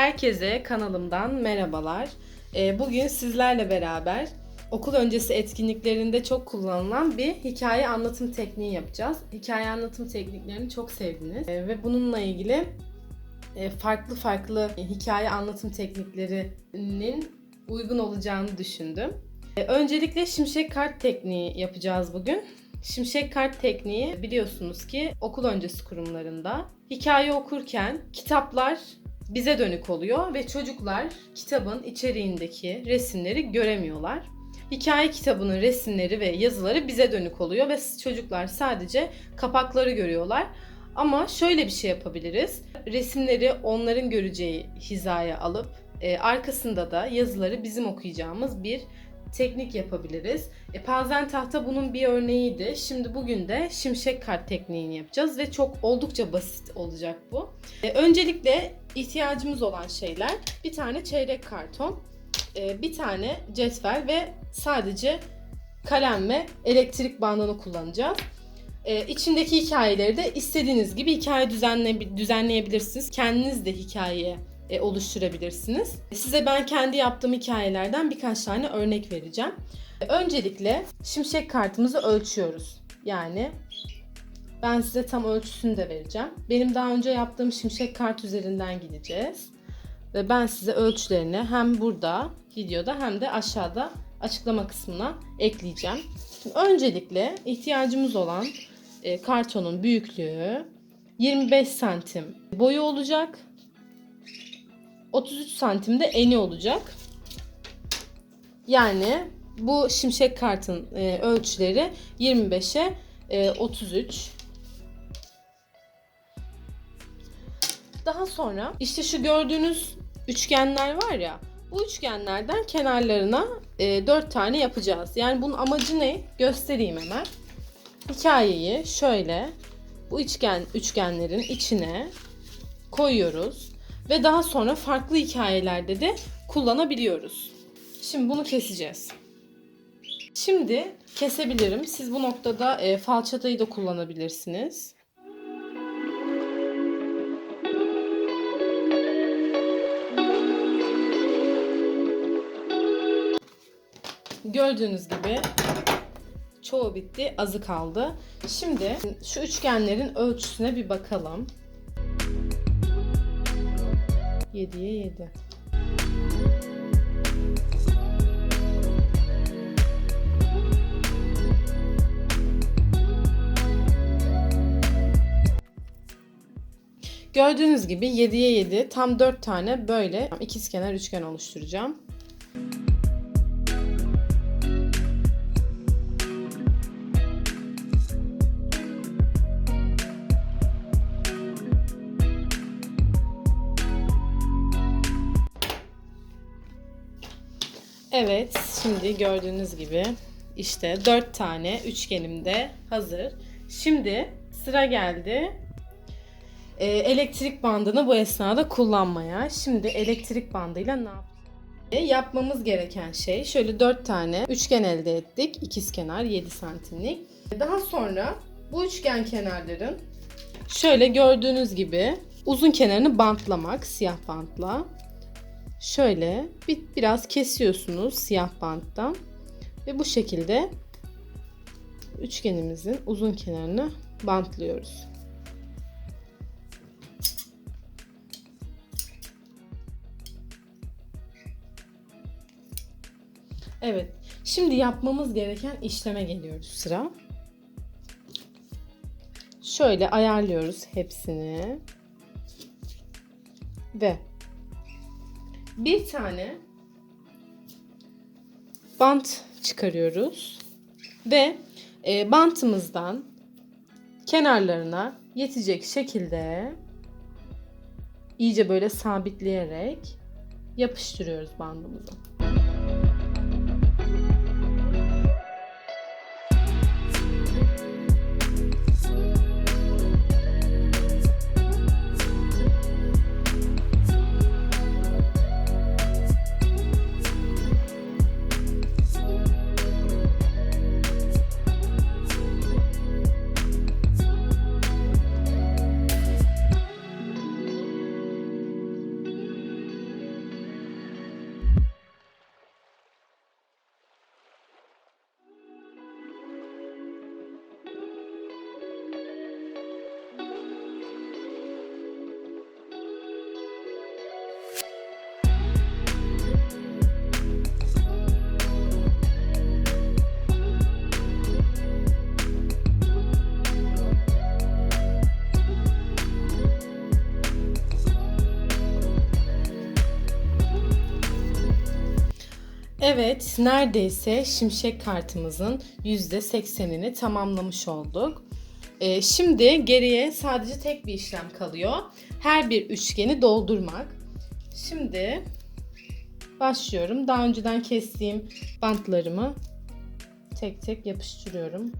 Herkese kanalımdan merhabalar. Ee, Bugün sizlerle beraber okul öncesi etkinliklerinde çok kullanılan bir hikaye anlatım tekniği yapacağız. Hikaye anlatım tekniklerini çok sevdiniz Ee, ve bununla ilgili e, farklı farklı hikaye anlatım tekniklerinin uygun olacağını düşündüm. Ee, Öncelikle şimşek kart tekniği yapacağız bugün. Şimşek kart tekniği biliyorsunuz ki okul öncesi kurumlarında hikaye okurken kitaplar bize dönük oluyor ve çocuklar kitabın içeriğindeki resimleri göremiyorlar. Hikaye kitabının resimleri ve yazıları bize dönük oluyor ve çocuklar sadece kapakları görüyorlar. Ama şöyle bir şey yapabiliriz. Resimleri onların göreceği hizaya alıp e, arkasında da yazıları bizim okuyacağımız bir teknik yapabiliriz. E, Panzen tahta bunun bir örneğiydi. Şimdi bugün de şimşek kart tekniğini yapacağız ve çok oldukça basit olacak bu. E, öncelikle ihtiyacımız olan şeyler bir tane çeyrek karton, e, bir tane cetvel ve sadece kalem ve elektrik bandını kullanacağız. E, içindeki hikayeleri de istediğiniz gibi hikaye düzenle, düzenleyebilirsiniz. Kendiniz de hikaye e, oluşturabilirsiniz. Size ben kendi yaptığım hikayelerden birkaç tane örnek vereceğim. E, Öncelikle şimşek kartımızı ölçüyoruz. Yani ben size tam ölçüsünü de vereceğim. Benim daha önce yaptığım şimşek kart üzerinden gideceğiz. Ve ben size ölçülerini hem burada videoda hem de aşağıda açıklama kısmına ekleyeceğim. Şimdi öncelikle ihtiyacımız olan e, kartonun büyüklüğü 25 santim boyu olacak. 33 santimde eni olacak. Yani bu şimşek kartın e, ölçüleri 25'e e, 33. Daha sonra işte şu gördüğünüz üçgenler var ya bu üçgenlerden kenarlarına e, 4 tane yapacağız. Yani bunun amacı ne? Göstereyim hemen. Hikayeyi şöyle bu üçgen üçgenlerin içine koyuyoruz ve daha sonra farklı hikayelerde de kullanabiliyoruz. Şimdi bunu keseceğiz. Şimdi kesebilirim. Siz bu noktada e, falçatayı da kullanabilirsiniz. Gördüğünüz gibi çoğu bitti, azı kaldı. Şimdi şu üçgenlerin ölçüsüne bir bakalım. 7'ye 7. Gördüğünüz gibi 7'ye 7 tam 4 tane böyle ikizkenar üçgen oluşturacağım. Evet, şimdi gördüğünüz gibi işte 4 tane üçgenim de hazır. Şimdi sıra geldi e, elektrik bandını bu esnada kullanmaya. Şimdi elektrik bandıyla ne yapacağız? E, Yapmamız gereken şey şöyle 4 tane üçgen elde ettik. İkizkenar 7 santimlik. Daha sonra bu üçgen kenarların şöyle gördüğünüz gibi uzun kenarını bantlamak siyah bantla. Şöyle bir, biraz kesiyorsunuz siyah banttan ve bu şekilde üçgenimizin uzun kenarını bantlıyoruz. Evet. Şimdi yapmamız gereken işleme geliyoruz sıra. Şöyle ayarlıyoruz hepsini. Ve bir tane bant çıkarıyoruz. Ve e, bantımızdan kenarlarına yetecek şekilde iyice böyle sabitleyerek yapıştırıyoruz bandımızı. Evet, neredeyse şimşek kartımızın %80'ini tamamlamış olduk. Ee, şimdi geriye sadece tek bir işlem kalıyor. Her bir üçgeni doldurmak. Şimdi başlıyorum. Daha önceden kestiğim bantlarımı tek tek yapıştırıyorum.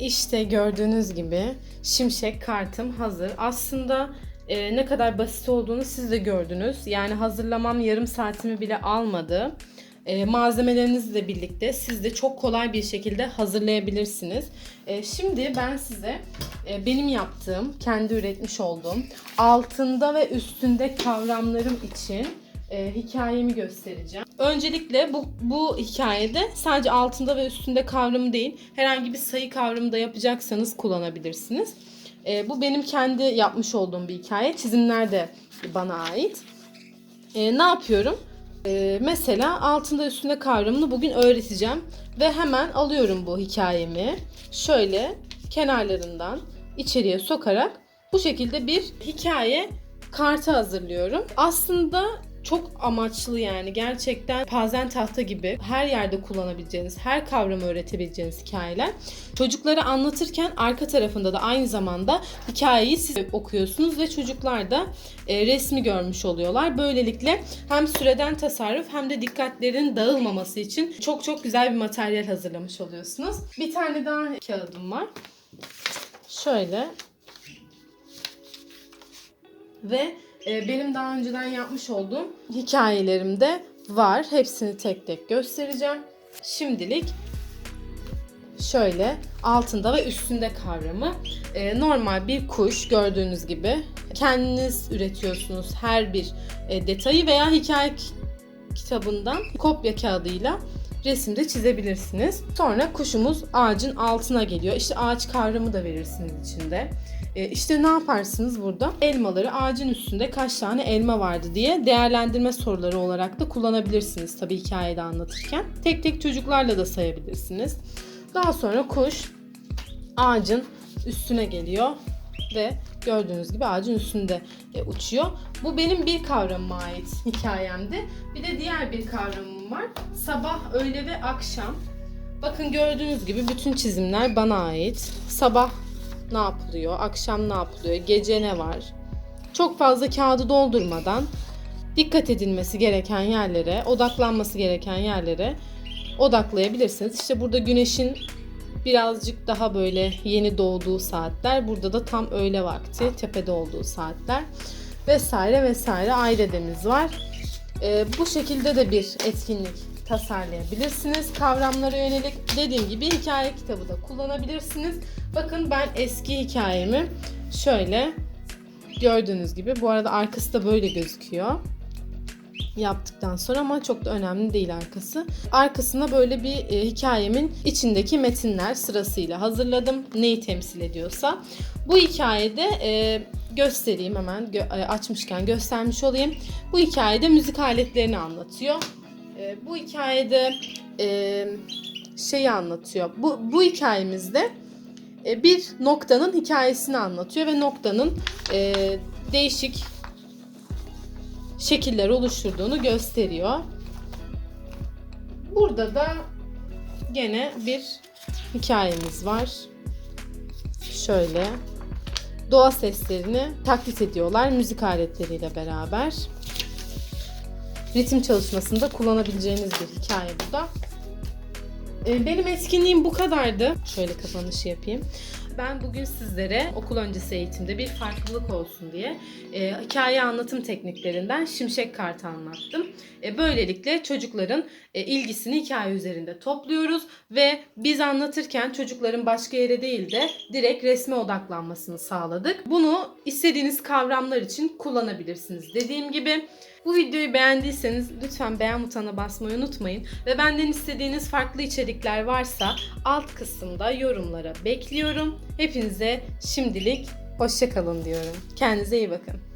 İşte gördüğünüz gibi şimşek kartım hazır. Aslında e, ne kadar basit olduğunu siz de gördünüz. Yani hazırlamam yarım saatimi bile almadı. E, malzemelerinizle birlikte siz de çok kolay bir şekilde hazırlayabilirsiniz. E, şimdi ben size e, benim yaptığım, kendi üretmiş olduğum altında ve üstünde kavramlarım için e, hikayemi göstereceğim. Öncelikle bu, bu hikayede sadece altında ve üstünde kavramı değil, herhangi bir sayı kavramı da yapacaksanız kullanabilirsiniz. E, bu benim kendi yapmış olduğum bir hikaye. Çizimler de bana ait. E, ne yapıyorum? E, mesela altında üstünde kavramını bugün öğreteceğim. Ve hemen alıyorum bu hikayemi. Şöyle kenarlarından içeriye sokarak bu şekilde bir hikaye kartı hazırlıyorum. Aslında çok amaçlı yani gerçekten pazen tahta gibi her yerde kullanabileceğiniz, her kavramı öğretebileceğiniz hikayeler. Çocuklara anlatırken arka tarafında da aynı zamanda hikayeyi siz okuyorsunuz ve çocuklar da e, resmi görmüş oluyorlar. Böylelikle hem süreden tasarruf hem de dikkatlerin dağılmaması için çok çok güzel bir materyal hazırlamış oluyorsunuz. Bir tane daha kağıdım var. Şöyle ve benim daha önceden yapmış olduğum hikayelerimde var. Hepsini tek tek göstereceğim. Şimdilik şöyle altında ve üstünde kavramı e, normal bir kuş gördüğünüz gibi kendiniz üretiyorsunuz her bir e, detayı veya hikaye kitabından kopya kağıdıyla resimde çizebilirsiniz. Sonra kuşumuz ağacın altına geliyor. İşte ağaç kavramı da verirsiniz içinde. E, işte ne yaparsınız burada? Elmaları ağacın üstünde kaç tane elma vardı diye değerlendirme soruları olarak da kullanabilirsiniz tabii hikayede anlatırken. Tek tek çocuklarla da sayabilirsiniz. Daha sonra kuş ağacın üstüne geliyor ve gördüğünüz gibi ağacın üstünde e, uçuyor. Bu benim bir kavramıma ait hikayemdi. Bir de diğer bir kavramım var. Sabah, öğle ve akşam. Bakın gördüğünüz gibi bütün çizimler bana ait. Sabah ne yapılıyor, akşam ne yapılıyor, gece ne var. Çok fazla kağıdı doldurmadan dikkat edilmesi gereken yerlere, odaklanması gereken yerlere odaklayabilirsiniz. İşte burada güneşin birazcık daha böyle yeni doğduğu saatler. Burada da tam öğle vakti, tepede olduğu saatler vesaire vesaire ailemiz var. Ee, bu şekilde de bir etkinlik tasarlayabilirsiniz. Kavramlara yönelik dediğim gibi hikaye kitabı da kullanabilirsiniz. Bakın ben eski hikayemi şöyle gördüğünüz gibi bu arada arkası da böyle gözüküyor yaptıktan sonra ama çok da önemli değil arkası. Arkasına böyle bir e, hikayemin içindeki metinler sırasıyla hazırladım. Neyi temsil ediyorsa. Bu hikayede e, göstereyim hemen gö- e, açmışken göstermiş olayım. Bu hikayede müzik aletlerini anlatıyor. E, bu hikayede e, şeyi anlatıyor. Bu, bu hikayemizde e, bir noktanın hikayesini anlatıyor ve noktanın e, değişik şekiller oluşturduğunu gösteriyor. Burada da gene bir hikayemiz var. Şöyle doğa seslerini taklit ediyorlar müzik aletleriyle beraber. Ritim çalışmasında kullanabileceğiniz bir hikaye bu da. Ee, benim etkinliğim bu kadardı. Şöyle kapanışı yapayım. Ben bugün sizlere okul öncesi eğitimde bir farklılık olsun diye e, hikaye anlatım tekniklerinden şimşek kartı anlattım. E, böylelikle çocukların e, ilgisini hikaye üzerinde topluyoruz ve biz anlatırken çocukların başka yere değil de direkt resme odaklanmasını sağladık. Bunu istediğiniz kavramlar için kullanabilirsiniz. Dediğim gibi bu videoyu beğendiyseniz lütfen beğen butonuna basmayı unutmayın. Ve benden istediğiniz farklı içerikler varsa alt kısımda yorumlara bekliyorum. Hepinize şimdilik hoşçakalın diyorum. Kendinize iyi bakın.